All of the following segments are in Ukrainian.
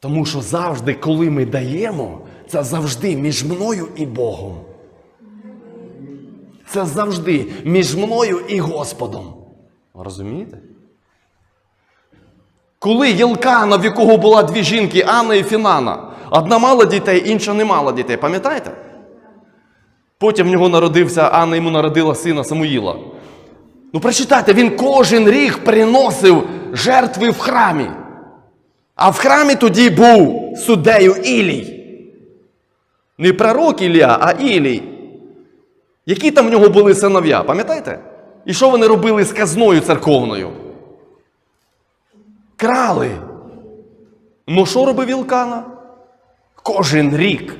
Тому що завжди, коли ми даємо, це завжди між мною і Богом. Це завжди між мною і Господом. Розумієте? Коли Єлкана, в якого була дві жінки, Анна і Фінана, одна мала дітей, інша не мала дітей, пам'ятаєте? Потім в нього народився, Анна йому народила сина Самуїла. Ну, прочитайте, він кожен рік приносив жертви в храмі. А в храмі тоді був суддею Ілій. Не пророк Ілля, а Ілій. Які там в нього були синов'я, пам'ятаєте? І що вони робили з казною церковною? Крали. Ну що робив Вілкана? Кожен рік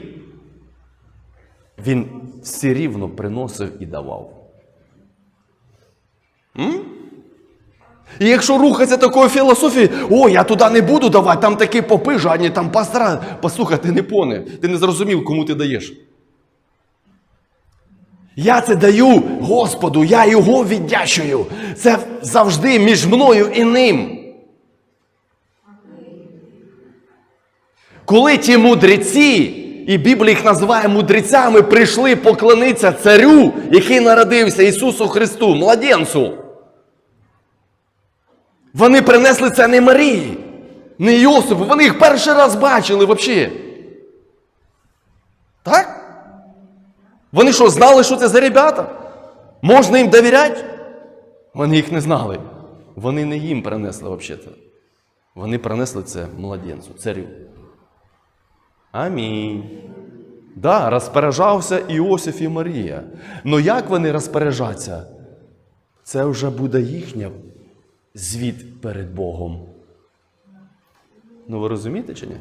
він все рівно приносив і давав. М? І якщо рухатися такою філософією, о, я туди не буду давати, там такі попи жадні, там пастора. Послухай, ти не поне, ти не зрозумів, кому ти даєш. Я це даю Господу, я його віддячую. Це завжди між мною і ним. Коли ті мудреці, і Біблія їх називає мудрецями, прийшли поклонитися царю, який народився Ісусу Христу, младенцю. Вони принесли це не Марії, не Йосипу. Вони їх перший раз бачили взагалі. Так? Вони що, знали, що це за ребята? Можна їм довіряти? Вони їх не знали. Вони не їм принесли взагалі. Вони принесли це младенцю, царю. Амінь. Да, розпоряджався Іосиф і Марія. Но як вони розпоряджаться? Це вже буде їхня звіт перед Богом. Ну ви розумієте чи ні?